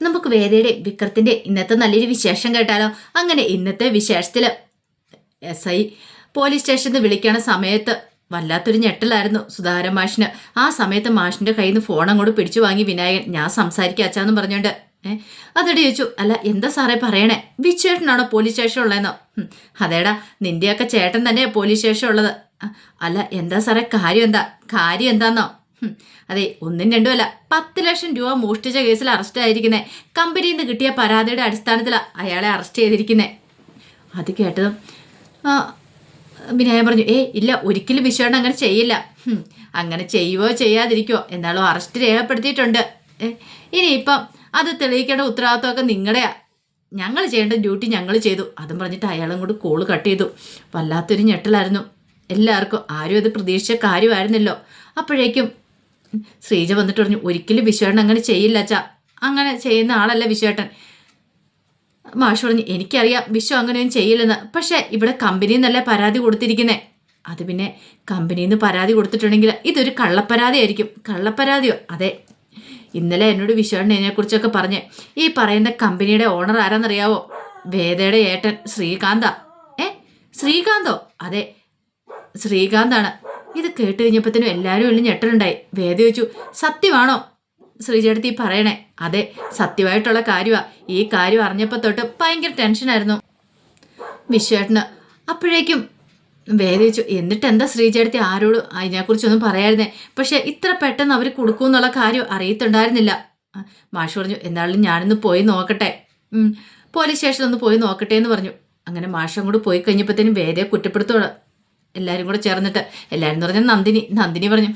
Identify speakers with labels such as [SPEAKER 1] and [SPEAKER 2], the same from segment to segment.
[SPEAKER 1] നമുക്ക് വേദയുടെ വിക്രത്തിന്റെ ഇന്നത്തെ നല്ലൊരു വിശേഷം കേട്ടാലോ? അങ്ങനെ ഇന്നത്തെ വിശേഷത്തിൽ എസ് ഐ പോലീസ് സ്റ്റേഷനിൽ നിന്ന് വിളിക്കണ സമയത്ത് വല്ലാത്തൊരു ഞെട്ടലായിരുന്നു സുധാകരൻ മാഷിന്. ആ സമയത്ത് മാഷിന്റെ കയ്യിൽ നിന്ന് ഫോൺ അങ്ങോട്ട് പിടിച്ചു വാങ്ങി വിനായകൻ ഞാൻ സംസാരിക്കുക അച്ഛാന്ന് പറഞ്ഞോണ്ട് ഏഹ് അതെടി ചോദിച്ചു അല്ല എന്താ സാറേ പറയണേ? വിച്ചേട്ടനാണോ പോലീസ് സ്റ്റേഷൻ ഉള്ളതെന്നോ? അതേടാ നിന്റെയൊക്കെ ചേട്ടൻ തന്നെ പോലീസ് സ്റ്റേഷൻ ഉള്ളത്. അല്ല എന്താ സാറേ കാര്യം എന്താ? കാര്യം എന്താന്നോ? "ഹും, അതെ ഒന്നും രണ്ടുമല്ല. പത്ത് ലക്ഷം രൂപ മോഷ്ടിച്ച കേസിൽ അറസ്റ്റ് ആയിരിക്കുന്നത് കമ്പനിയിൽ നിന്ന് കിട്ടിയ പരാതിയുടെ അടിസ്ഥാനത്തിലാണ് അയാളെ അറസ്റ്റ് ചെയ്തിരിക്കുന്നത് അത് കേട്ടതും പിന്നെ ഞാൻ പറഞ്ഞു ഏ ഇല്ല ഒരിക്കലും വിശ്വണ്ണ അങ്ങനെ ചെയ്യില്ല. അങ്ങനെ ചെയ്യുവോ ചെയ്യാതിരിക്കുവോ? എന്നാലും അറസ്റ്റ് രേഖപ്പെടുത്തിയിട്ടുണ്ട്. ഇനി ഇനിയിപ്പം അത് തെളിയിക്കേണ്ട ഉത്തരവാദിത്വമൊക്കെ നിങ്ങളുടെയാ. ഞങ്ങൾ ചെയ്യേണ്ട ഡ്യൂട്ടി ഞങ്ങൾ ചെയ്തു. അതും പറഞ്ഞിട്ട് അയാളും കൂടി കോൾ കട്ട് ചെയ്തു. വല്ലാത്തൊരു ഞെട്ടലായിരുന്നു. എല്ലാവർക്കും ആരും അത് പ്രതീക്ഷിച്ച കാര്യമായിരുന്നല്ലോ. അപ്പോഴേക്കും ശ്രീജ വന്നിട്ട് പറഞ്ഞു ഒരിക്കലും വിശ്വേട്ടൻ അങ്ങനെ ചെയ്യില്ല അച്ഛാ. അങ്ങനെ ചെയ്യുന്ന ആളല്ല വിശ്വേട്ടൻ. മാഷ് പറഞ്ഞു എനിക്കറിയാം വിശ്വ അങ്ങനെയൊന്നും ചെയ്യില്ലെന്ന്. പക്ഷേ ഇവിടെ കമ്പനിയിൽ നിന്നല്ലേ പരാതി കൊടുത്തിരിക്കുന്നേ? അത് പിന്നെ കമ്പനിയിൽ നിന്ന് പരാതി കൊടുത്തിട്ടുണ്ടെങ്കിൽ ഇതൊരു കള്ളപ്പരാതി ആയിരിക്കും കള്ളപ്പരാതിയോ? അതെ. ഇന്നലെ എന്നോട് വിശ്വണ്ണനെ കുറിച്ചൊക്കെ പറഞ്ഞ് ഈ പറയുന്ന കമ്പനിയുടെ ഓണർ ആരാന്നറിയാവോ? വേദയുടെ ഏട്ടൻ ശ്രീകാന്ത. ഏ? ശ്രീകാന്തോ? അതെ. ശ്രീകാന്താണ്. ഇത് കേട്ട് കഴിഞ്ഞപ്പോഴത്തേനും എല്ലാവരും ഉള്ളിൽ ഞെട്ടലുണ്ടായി. വേദ ചോദിച്ചു സത്യമാണോ? ശ്രീചേട്ടത്തി പറയണേ അതെ സത്യമായിട്ടുള്ള കാര്യമാണ് ഈ കാര്യം അറിഞ്ഞപ്പോൾ തൊട്ട് ഭയങ്കര ടെൻഷനായിരുന്നു വിശ്വേട്ടന് അപ്പോഴേക്കും വേദ ചോദിച്ചു എന്നിട്ട് എന്താ ശ്രീചേട്ടത്തി ആരോട് അതിനെക്കുറിച്ചൊന്നും പറയായിരുന്നേ പക്ഷേ ഇത്ര പെട്ടെന്ന് അവർ കൊടുക്കുമെന്നുള്ള കാര്യം അറിയത്തുണ്ടായിരുന്നില്ല. മാഷ് പറഞ്ഞു എന്തായാലും ഞാനൊന്ന് പോയി നോക്കട്ടെ. പോലീസ് സ്റ്റേഷനിൽ ഒന്ന് പോയി നോക്കട്ടെ എന്ന് പറഞ്ഞു. അങ്ങനെ മാഷ് കൂടെ പോയി കഴിഞ്ഞപ്പോഴത്തേനും വേദയെ കുറ്റപ്പെടുത്തോളാം എല്ലാവരും കൂടെ ചേർന്നിട്ട് എല്ലാവരും പറഞ്ഞ നന്ദിനി നന്ദിനി പറഞ്ഞു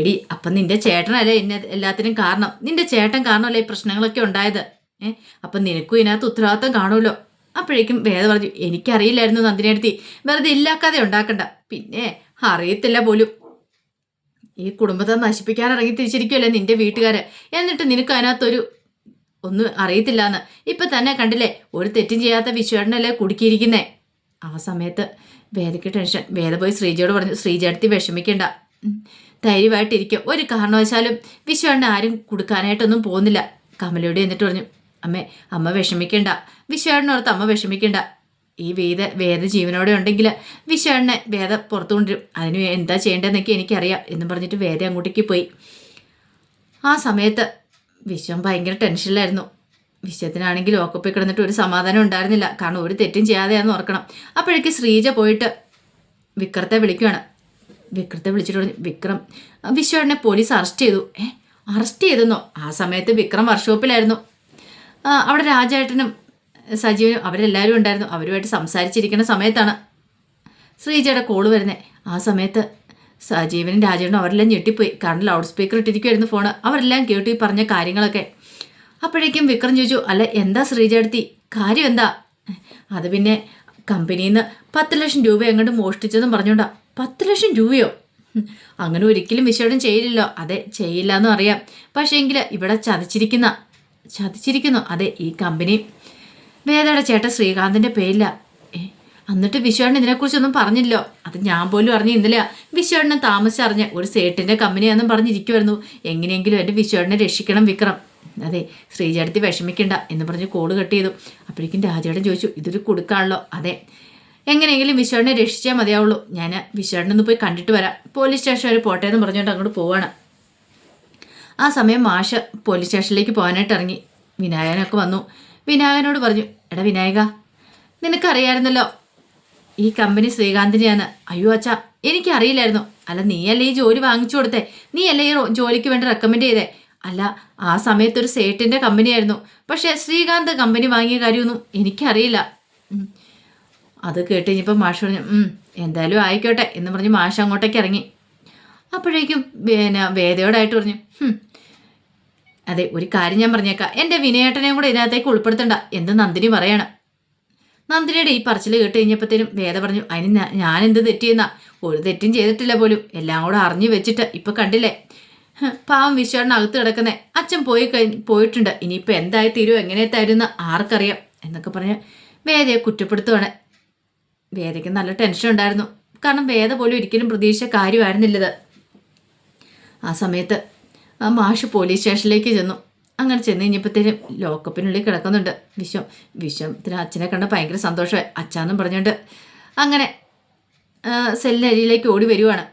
[SPEAKER 1] എടി അപ്പം നിന്റെ ചേട്ടനല്ലേ എന്നെ എല്ലാത്തിനും കാരണം? നിന്റെ ചേട്ടൻ കാരണമല്ലേ ഈ പ്രശ്നങ്ങളൊക്കെ ഉണ്ടായത്? ഏഹ് അപ്പം നിനക്കും ഇതിനകത്ത് ഉത്തരവാദിത്തം കാണുമല്ലോ? അപ്പോഴേക്കും വേദ പറഞ്ഞു എനിക്കറിയില്ലായിരുന്നു നന്ദിനി അടുത്തി വെറുതെ ഇല്ലാക്കാതെ ഉണ്ടാക്കണ്ട. പിന്നെ അറിയത്തില്ല പോലും. ഈ കുടുംബത്തെ നശിപ്പിക്കാൻ ഇറങ്ങി തിരിച്ചിരിക്കുമല്ലേ നിന്റെ വീട്ടുകാര്? എന്നിട്ട് നിനക്ക് അതിനകത്തൊരു ഒന്നും അറിയത്തില്ല എന്ന് ഇപ്പൊ തന്നെ കണ്ടില്ലേ ഒരു തെറ്റും ചെയ്യാത്ത വിശ്വേട്ടനല്ലേ കുടുക്കിയിരിക്കുന്നേ? ആ സമയത്ത് വേദയ്ക്ക് ടെൻഷൻ വേദ പോയി ശ്രീജയോട് പറഞ്ഞു ശ്രീജടുത്തി വിഷമിക്കണ്ട. ധൈര്യമായിട്ടിരിക്കും. ഒരു കാരണവശാലും വിശ്വണ്ണ ആരും കൊടുക്കാനായിട്ടൊന്നും പോകുന്നില്ല. കമലയോട് എന്നിട്ട് പറഞ്ഞു അമ്മേ അമ്മ വിഷമിക്കണ്ട. വിശ്വണ്ണോർത്ത് അമ്മ വിഷമിക്കണ്ട. ഈ വേദ വേദ ജീവനോടെ ഉണ്ടെങ്കിൽ വിശ്വണ്ണെ വേദ പുറത്തു കൊണ്ടുവരും. അതിന് എന്താ ചെയ്യേണ്ടതെന്നൊക്കെ എനിക്കറിയാം. എന്നും പറഞ്ഞിട്ട് വേദ അങ്ങോട്ടേക്ക് പോയി. ആ സമയത്ത് വിശ്വം ഭയങ്കര ടെൻഷനിലായിരുന്നു വിശ്വത്തിനാണെങ്കിൽ ലോക്കപ്പിൽ കിടന്നിട്ട് ഒരു സമാധാനം ഉണ്ടായിരുന്നില്ല. കാരണം ഒരു തെറ്റും ചെയ്യാതെയാന്ന് ഓർക്കണം. അപ്പോഴേക്ക് ശ്രീജ പോയിട്ട് വിക്രത്തെ വിളിക്കുകയാണ് വിക്രത്തെ വിളിച്ചിട്ട് വിക്രം വിശ്വനെ പോലീസ് അറസ്റ്റ് ചെയ്തു. ഏ അറസ്റ്റ് ചെയ്തെന്നോ? ആ സമയത്ത് വിക്രം വർക്ക്ഷോപ്പിലായിരുന്നു. അവിടെ രാജേട്ടനും സജീവനും അവരെല്ലാവരും ഉണ്ടായിരുന്നു. അവരുമായിട്ട് സംസാരിച്ചിരിക്കുന്ന സമയത്താണ് ശ്രീജയുടെ കോൾ വരുന്നത് ആ സമയത്ത് സജീവനും രാജേട്ടനും അവരെല്ലാം ഞെട്ടിപ്പോയി. കാരണം ലൗഡ് സ്പീക്കർ ഇട്ടിരിക്കുമായിരുന്നു ഫോണ്. അവരെല്ലാം കേട്ടു ഈ പറഞ്ഞ കാര്യങ്ങളൊക്കെ. അപ്പോഴേക്കും വിക്രം ചോദിച്ചു അല്ല എന്താ ശ്രീജടുത്തി കാര്യം എന്താ? അത് പിന്നെ കമ്പനിയിൽ നിന്ന് പത്ത് ലക്ഷം രൂപ എങ്ങോട്ട് മോഷ്ടിച്ചെന്നും പറഞ്ഞോണ്ടാ. പത്ത് ലക്ഷം രൂപയോ? അങ്ങനെ ഒരിക്കലും വിശേഷം ചെയ്യില്ലല്ലോ. അതെ ചെയ്യില്ല എന്നും അറിയാം. പക്ഷേ എങ്കിൽ ഇവിടെ ചതിച്ചിരിക്കുന്ന ചതിച്ചിരിക്കുന്നു. അതെ ഈ കമ്പനി. വേദയുടെ ചേട്ടൻ ശ്രീകാന്തിന്റെ പേരില്ല എന്നിട്ട് വിശ്വേട്ടൻ ഇതിനെക്കുറിച്ചൊന്നും പറഞ്ഞില്ലോ അത് ഞാൻ പോലും അറിഞ്ഞു ഇന്നലെയാ വിശ്വേട്ടനെ താമസിച്ചറിഞ്ഞ് ഒരു സേട്ടിന്റെ കമ്പനിയാണെന്നും പറഞ്ഞിരിക്കുമായിരുന്നു എങ്ങനെയെങ്കിലും എന്റെ വിശ്വേട്ടനെ രക്ഷിക്കണം വിക്രം. അതെ ശ്രീചേട്ടത്തി വിഷമിക്കണ്ട എന്ന് പറഞ്ഞ് കോൾ കട്ട് ചെയ്തു. അപ്പോഴേക്കും രാജേടൻ ചോദിച്ചു ഇതൊരു കൊടുക്കാണല്ലോ. അതെ. എങ്ങനെയെങ്കിലും വിശ്വേട്ടനെ രക്ഷിച്ചാൽ മതിയാവുള്ളൂ. ഞാൻ വിശ്വേട്ടനെ ഒന്ന് പോയി കണ്ടിട്ട് വരാം. പോലീസ് സ്റ്റേഷൻ വരെ പോട്ടെ എന്ന് പറഞ്ഞുകൊണ്ട് അങ്ങോട്ട് പോവാണ്. ആ സമയം മാഷ പോലീസ് സ്റ്റേഷനിലേക്ക് പോകാനായിട്ട് ഇറങ്ങി. വിനായകനൊക്കെ വന്നു. വിനായകനോട് പറഞ്ഞു എടാ വിനായക നിനക്കറിയായിരുന്നല്ലോ ഈ കമ്പനി ശ്രീകാന്തിനെയാണ്. അയ്യോ അച്ഛാ എനിക്കറിയില്ലായിരുന്നു. അല്ല നീയല്ലേ ഈ ജോലി വാങ്ങിച്ചു കൊടുത്തേ? നീയല്ലേ ഈ ജോലിക്ക് വേണ്ടി റെക്കമെൻഡ് ചെയ്തേ? അല്ല ആ സമയത്ത് ഒരു സേട്ടിന്റെ കമ്പനിയായിരുന്നു പക്ഷേ ശ്രീകാന്ത് കമ്പനി വാങ്ങിയ കാര്യമൊന്നും എനിക്കറിയില്ല. അത് കേട്ട് കഴിഞ്ഞപ്പോൾ മാഷ് പറഞ്ഞു എന്തായാലും ആയിക്കോട്ടെ എന്ന് പറഞ്ഞ് മാഷ് അങ്ങോട്ടേക്ക് ഇറങ്ങി. അപ്പോഴേക്കും പിന്നെ വേദയോടായിട്ട് പറഞ്ഞു അതെ ഒരു കാര്യം ഞാൻ പറഞ്ഞേക്കാം. എന്റെ വിനയേട്ടനെയും കൂടെ ഇതിനകത്തേക്ക് ഉൾപ്പെടുത്തണ്ട എന്ന് നന്ദിനി പറയണം. നന്ദിനിയുടെ ഈ പറച്ചിൽ കേട്ട് കഴിഞ്ഞപ്പോഴത്തേനും വേദ പറഞ്ഞു അതിന് ഞാൻ എന്ത് തെറ്റിയെന്നാ? ഒരു തെറ്റും ചെയ്തിട്ടില്ല പോലും. എല്ലാം കൂടെ അറിഞ്ഞു വെച്ചിട്ട് ഇപ്പം കണ്ടില്ലേ? പാവം വിശ്വാടിന് അകത്ത് കിടക്കുന്നേ. അച്ഛൻ പോയി കഴിഞ്ഞ് പോയിട്ടുണ്ട്. ഇനിയിപ്പോൾ എന്തായി തീരുമോ എങ്ങനെ തരുന്ന? ആർക്കറിയാം. എന്നൊക്കെ പറഞ്ഞ് വേദയെ കുറ്റപ്പെടുത്തുവാണ്. വേദയ്ക്ക് നല്ല ടെൻഷൻ ഉണ്ടായിരുന്നു. കാരണം വേദ പോലും ഒരിക്കലും പ്രതീക്ഷിച്ച കാര്യമായിരുന്നില്ലത്. ആ സമയത്ത് ആ മാഷ് പോലീസ് സ്റ്റേഷനിലേക്ക് ചെന്നു. അങ്ങനെ ചെന്ന് കഴിഞ്ഞപ്പോഴത്തേനും ലോക്കപ്പിനുള്ളിൽ കിടക്കുന്നുണ്ട്. വിശ്വം വിശ്വത്തിന് അച്ഛനെ കണ്ട് ഭയങ്കര സന്തോഷമായി. അച്ഛാന്നും പറഞ്ഞുകൊണ്ട് അങ്ങനെ സെല്ലിനരിയിലേക്ക് ഓടി വരുവാണ്.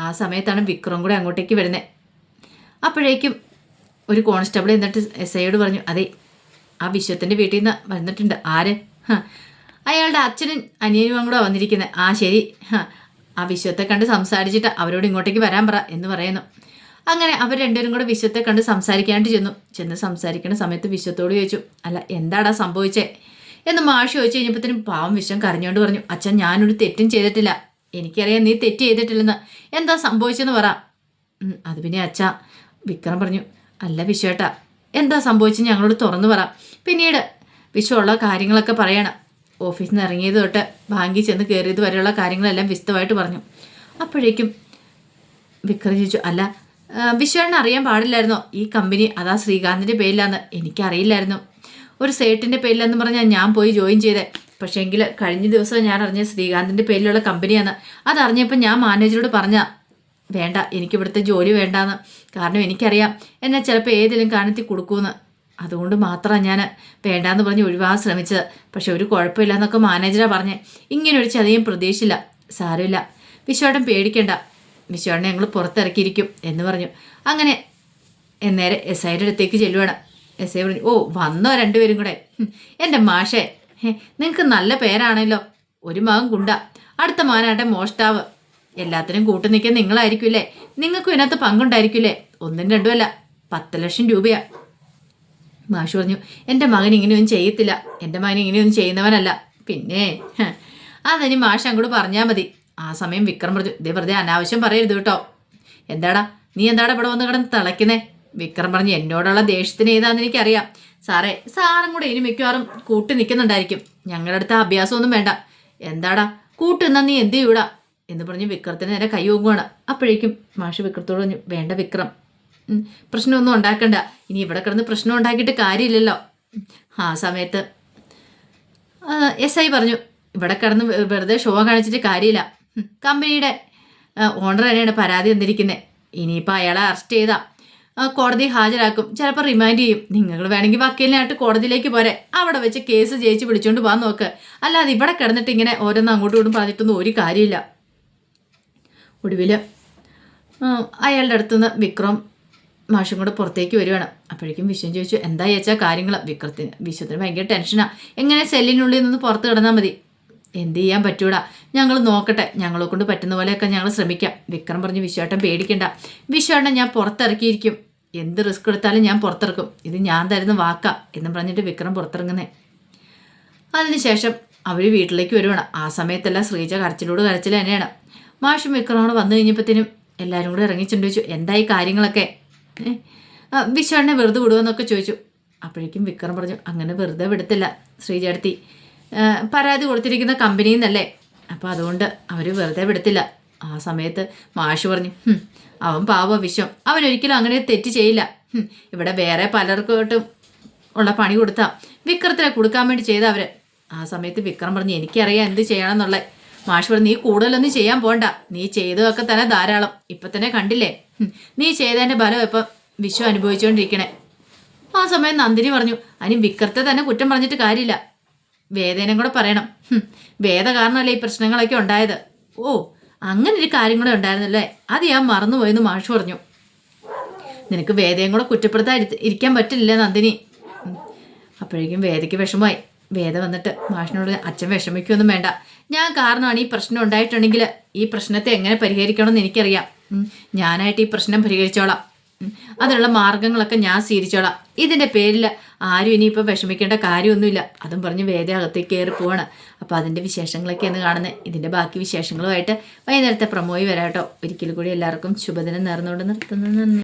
[SPEAKER 1] ആ സമയത്താണ് വിക്രം കൂടെ അങ്ങോട്ടേക്ക് വരുന്നത് അപ്പോഴേക്കും ഒരു കോൺസ്റ്റബിൾ എന്നിട്ട് എസ് ഐയോട് പറഞ്ഞു അതെ ആ വിശ്വത്തിന്റെ വീട്ടിൽ നിന്ന് വന്നിട്ടുണ്ട്. ആര്? അയാളുടെ അച്ഛനും അനിയനും കൂടെ വന്നിരിക്കുന്നത് ആ ശരി. ആ വിശ്വത്തെ കണ്ട് സംസാരിച്ചിട്ട് അവരോട് ഇങ്ങോട്ടേക്ക് വരാൻ പറ എന്ന് പറയുന്നു. അങ്ങനെ അവർ രണ്ടുപേരും കൂടെ വിശ്വത്തെ കണ്ട് സംസാരിക്കാനായിട്ട് ചെന്നു. ചെന്ന് സംസാരിക്കുന്ന സമയത്ത് വിശ്വത്തോട് ചോദിച്ചു അല്ല എന്താടാ സംഭവിച്ചേ? എന്ന് മാഷ് ചോദിച്ചു കഴിഞ്ഞപ്പോഴത്തേനും പാവം വിശ്വം കരഞ്ഞുകൊണ്ട് പറഞ്ഞു അച്ഛൻ ഞാനൊരു തെറ്റും ചെയ്തിട്ടില്ല. എനിക്കറിയാം നീ തെറ്റ് ചെയ്തിട്ടില്ലെന്ന്. എന്താ സംഭവിച്ചെന്ന് പറ. അത് പിന്നെ അച്ഛ വിക്രം പറഞ്ഞു അല്ല വിശ്വേട്ടാ എന്താ സംഭവിച്ചത് ഞങ്ങളോട് തുറന്നു പറ. പിന്നീട് വിശ്വമുള്ള കാര്യങ്ങളൊക്കെ പറയണം. ഓഫീസിൽ നിന്ന് ഇറങ്ങിയത് തൊട്ട് ബാങ്കിൽ ചെന്ന് കയറിയത് വരെയുള്ള കാര്യങ്ങളെല്ലാം വിശദമായിട്ട് പറഞ്ഞു. അപ്പോഴേക്കും വിക്രം ചോദിച്ചു അല്ല വിശ്വേണ്ണ അറിയാൻ പാടില്ലായിരുന്നോ? ഈ കമ്പനി അതാ ശ്രീകാന്തിന്റെ പേരിലാന്ന് എനിക്കറിയില്ലായിരുന്നു. ഒരു സേട്ടിന്റെ പേരിലെന്ന് പറഞ്ഞാൽ ഞാൻ പോയി ജോയിൻ ചെയ്തേ. പക്ഷേങ്കിൽ കഴിഞ്ഞ ദിവസം ഞാൻ അറിഞ്ഞ ശ്രീകാന്തിന്റെ പേരിലുള്ള കമ്പനിയാണ് അതറിഞ്ഞപ്പോൾ ഞാൻ മാനേജറോട് പറഞ്ഞ വേണ്ട എനിക്കിവിടുത്തെ ജോലി വേണ്ടാന്ന്. കാരണം എനിക്കറിയാം എന്നെ ചിലപ്പോൾ ഏതെങ്കിലും കാരണത്തിൽ കൊടുക്കുമെന്ന് അതുകൊണ്ട് മാത്രമാണ് ഞാൻ വേണ്ടാന്ന് പറഞ്ഞ് ഒഴിവാൻ ശ്രമിച്ചത്. പക്ഷെ ഒരു കുഴപ്പമില്ല എന്നൊക്കെ മാനേജറാണ് പറഞ്ഞ്. ഇങ്ങനെ ഒരു ചതിയും പ്രതീക്ഷയില്ല സാരമില്ല. വിശ്വാടം പേടിക്കണ്ട. വിശ്വാടനെ ഞങ്ങൾ പുറത്തിറക്കിയിരിക്കും എന്ന് പറഞ്ഞു. അങ്ങനെ നേരെ എസ് ഐയുടെ അടുത്തേക്ക് ചെല്ലുവാണ്. എസ് ഐ പറഞ്ഞു ഓ വന്നോ രണ്ടുപേരും കൂടെ. എന്റെ മാഷേ. നിങ്ങൾക്ക് നല്ല പേരാണല്ലോ. ഒരു മകൻ ഗുണ്ട. അടുത്ത മകനാട്ടെ മോഷ്ടാവ്. എല്ലാത്തിനും കൂട്ടു നിൽക്കാൻ നിങ്ങളായിരിക്കില്ലേ? നിങ്ങൾക്കും ഇതിനകത്ത് പങ്കുണ്ടായിരിക്കില്ലേ? ഒന്നും രണ്ടും അല്ല പത്ത് ലക്ഷം രൂപയാ. മാഷു പറഞ്ഞു എന്റെ മകൻ ഇങ്ങനെയൊന്നും ചെയ്യത്തില്ല. എന്റെ മകൻ ഇങ്ങനെയൊന്നും ചെയ്യുന്നവനല്ല. പിന്നെ അതിനി മാഷ് അങ്ങോട്ട് പറഞ്ഞാൽ മതി. ആ സമയം വിക്രം പറഞ്ഞു ഇതേ വെറുതെ അനാവശ്യം പറയരുത് കേട്ടോ. എന്താടാ നീ എന്താടാ ഇവിടെ വന്ന് കിടന്ന് തിളയ്ക്കുന്നേ? വിക്രം പറഞ്ഞു എന്നോടുള്ള ദേഷ്യത്തിന് ഏതാണെന്ന് എനിക്കറിയാം. സാറേ സാറും കൂടെ ഇനി മിക്കവാറും കൂട്ടി നിൽക്കുന്നുണ്ടായിരിക്കും. ഞങ്ങളുടെ അടുത്ത് അഭ്യാസമൊന്നും വേണ്ട. എന്താടാ കൂട്ടുന്ന നീ എന്ത് ചെയ്യൂടാ? എന്ന് പറഞ്ഞ് വിക്രത്തിന് നേരെ കൈ ഒങ്ങുകയാണ് അപ്പോഴേക്കും മാഷ് വിക്രത്തോട് പറഞ്ഞു വേണ്ട വിക്രം. പ്രശ്നമൊന്നും ഉണ്ടാക്കണ്ട. ഇനി ഇവിടെ കിടന്ന് പ്രശ്നം ഉണ്ടാക്കിയിട്ട് കാര്യമില്ലല്ലോ. ആ സമയത്ത് എസ് ഐ പറഞ്ഞു ഇവിടെ കിടന്ന് വെറുതെ ഷോ കാണിച്ചിട്ട് കാര്യമില്ല. കമ്പനിയുടെ ഓണർ തന്നെയാണ് പരാതി തന്നിരിക്കുന്നത് ഇനിയിപ്പോൾ അയാളെ അറസ്റ്റ് ചെയ്താ കോടതി ഹാജരാക്കും. ചിലപ്പോൾ റിമാൻഡ് ചെയ്യും. നിങ്ങൾ വേണമെങ്കിൽ വക്കീലിനായിട്ട് കോടതിയിലേക്ക് പോരെ. അവിടെ വെച്ച് കേസ് ജയിച്ച് വിളിച്ചുകൊണ്ട് പോകാൻ നോക്ക്. അല്ലാതെ ഇവിടെ കിടന്നിട്ട് ഇങ്ങനെ ഓരോന്ന് അങ്ങോട്ടും ഇങ്ങോട്ടും പറഞ്ഞിട്ടൊന്നും ഒരു കാര്യമില്ല. ഒടുവിൽ അയാളുടെ അടുത്തുനിന്ന് വിക്രം മാഷും കൂടെ പുറത്തേക്ക് വരുവാണ്. അപ്പോഴേക്കും വിശ്വം ചോദിച്ചു എന്താ ചേച്ചാ കാര്യങ്ങൾ വിക്രത്തിന് വിശ്വത്തിന് ഭയങ്കര ടെൻഷനാണ് എങ്ങനെ സെല്ലിനുള്ളിൽ നിന്ന് പുറത്ത് കിടന്നാൽ മതി? എന്ത് ചെയ്യാൻ പറ്റൂടാ? ഞങ്ങൾ നോക്കട്ടെ. ഞങ്ങളെ കൊണ്ട് പറ്റുന്ന പോലെയൊക്കെ ഞങ്ങൾ ശ്രമിക്കാം. വിക്രം പറഞ്ഞു വിശ്വേട്ടൻ പേടിക്കണ്ട. വിശ്വേട്ടൻ ഞാൻ പുറത്തിറക്കിയിരിക്കും. എന്ത് റിസ്ക് എടുത്താലും ഞാൻ പുറത്തിറക്കും. ഇത് ഞാൻ തരുന്ന വാക്കാ എന്ന് പറഞ്ഞിട്ട് വിക്രം പുറത്തിറങ്ങുന്നേ. അതിനുശേഷം അവർ വീട്ടിലേക്ക് വരുവാണ്. ആ സമയത്തെല്ലാം ശ്രീജ കരച്ചിലോട് കരച്ചിൽ തന്നെയാണ്. മാഷും വിക്രമോട് വന്നു കഴിഞ്ഞപ്പോഴത്തേനും എല്ലാവരും കൂടെ ഇറങ്ങിച്ചുണ്ട് ചോദിച്ചു എന്തായി കാര്യങ്ങളൊക്കെ? വിശ്വാണിനെ വെറുതെ വിടുമെന്നൊക്കെ ചോദിച്ചു. അപ്പോഴേക്കും വിക്രം പറഞ്ഞു അങ്ങനെ വെറുതെ വിടത്തില്ല ശ്രീജേടത്തി പരാതി കൊടുത്തിരിക്കുന്ന കമ്പനിയിൽ നിന്നല്ലേ അപ്പോൾ അതുകൊണ്ട് അവർ വെറുതെ വിടത്തില്ല. ആ സമയത്ത് മാഷ് പറഞ്ഞു അവൻ പാവ വിശ്വം. അവൻ ഒരിക്കലും അങ്ങനെ തെറ്റ് ചെയ്യില്ല. ഇവിടെ വേറെ പലർക്കോട്ടും ഉള്ള പണി കൊടുത്താ വിക്രത്തിനെ കൊടുക്കാൻ വേണ്ടി ചെയ്ത അവർ ആ സമയത്ത് വിക്രം പറഞ്ഞു എനിക്കറിയാം എന്ത് ചെയ്യണം എന്നുള്ളത്. മാഷ് പറഞ്ഞു നീ കൂടുതലൊന്നും ചെയ്യാൻ പോണ്ട. നീ ചെയ്തതൊക്കെ തന്നെ ധാരാളം. ഇപ്പൊ തന്നെ കണ്ടില്ലേ? നീ ചെയ്തതിന്റെ ഫലം ഇപ്പം വിശ്വം അനുഭവിച്ചുകൊണ്ടിരിക്കണേ ആ സമയം നന്ദിനി പറഞ്ഞു അതിന് വിക്രത്തെ തന്നെ കുറ്റം പറഞ്ഞിട്ട് കാര്യമില്ല. വേദനയും കൂടെ പറയണം. വേദ കാരണമല്ലേ ഈ പ്രശ്നങ്ങളൊക്കെ ഉണ്ടായത്? ഓ അങ്ങനെ ഒരു കാര്യം കൂടെ ഉണ്ടായിരുന്നല്ലേ? അത് ഞാൻ മറന്നുപോയെന്ന് മാഷ് പറഞ്ഞു. നിനക്ക് വേദയും കൂടെ കുറ്റപ്പെടുത്താൻ ഇരിക്കാൻ പറ്റില്ല നന്ദിനി? അപ്പോഴേക്കും വേദയ്ക്ക് വിഷമമായി. വേദ വന്നിട്ട് മാഷിനോട് അച്ഛൻ വിഷമിക്കൊന്നും വേണ്ട. ഞാൻ കാരണമാണ് ഈ പ്രശ്നം ഉണ്ടായിട്ടുണ്ടെങ്കിൽ ഈ പ്രശ്നത്തെ എങ്ങനെ പരിഹരിക്കണമെന്ന് എനിക്കറിയാം. ഞാനായിട്ട് ഈ പ്രശ്നം പരിഹരിച്ചോളാം. അതിനുള്ള മാർഗങ്ങളൊക്കെ ഞാൻ സ്വീകരിച്ചോളാം. ഇതിന്റെ പേരിൽ ആരും ഇനിയിപ്പോൾ വിഷമിക്കേണ്ട കാര്യമൊന്നുമില്ല. അതും പറഞ്ഞ് വേദ അകത്തേക്ക് കയറി പോവാണ്. അപ്പോൾ അതിന്റെ വിശേഷങ്ങളൊക്കെയാണ് കാണുന്നത് ഇതിന്റെ ബാക്കി വിശേഷങ്ങളുമായിട്ട് വൈകുന്നേരത്തെ പ്രമോയി വരാട്ടോ ഒരിക്കൽ കൂടി എല്ലാവർക്കും ശുഭദിനം നേർന്നുകൊണ്ട് നിർത്തുന്നു. നന്ദി.